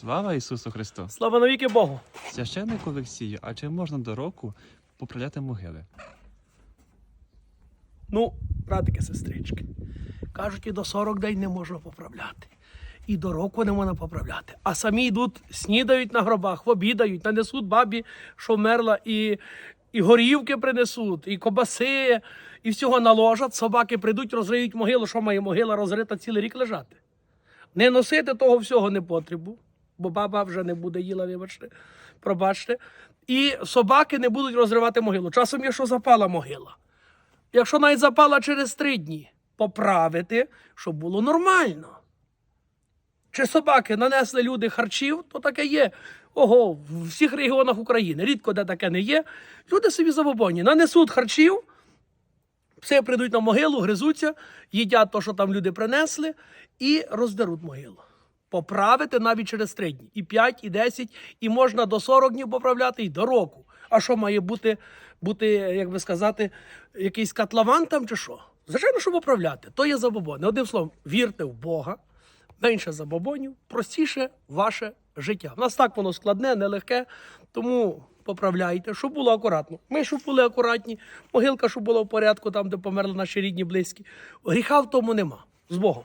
Слава Ісусу Христу! Слава навіки Богу! Священник Олексію, а чи можна до року поправляти могили? Ну, братики, сестрички, кажуть, і до 40 день не можна поправляти. І до року не можна поправляти. А самі йдуть, снідають на гробах, обідають, нанесуть бабі, що вмерла, і, і горівки принесуть, і кобаси, і всього наложать. Собаки прийдуть, розриють могилу, що має могила розрита цілий рік лежати. Не носити того всього не потребу, бо баба вже не буде їла, вибачте, пробачте. І собаки не будуть розривати могилу. Часом є, що запала могила. Якщо навіть запала через три дні, поправити, щоб було нормально. Чи собаки нанесли люди харчів, то таке є. Ого, в всіх регіонах України. Рідко де таке не є. Люди собі забобонні. Нанесуть харчів, все прийдуть на могилу, гризуться, їдять те, що там люди принесли, і роздеруть могилу. Поправити навіть через три дні. І 5, і 10, і можна до 40 днів поправляти, і до року. А що має бути, бути, як би сказати, якийсь котлован там чи що? Звичайно, що поправляти. То є забобони. Одним словом, вірте в Бога, менше забобонів, простіше ваше життя. У нас так воно складне, нелегке, тому поправляйте, щоб було акуратно. Ми, щоб були акуратні, могилка, щоб була в порядку, там, де померли наші рідні, близькі. Гріха в тому нема. З Богом.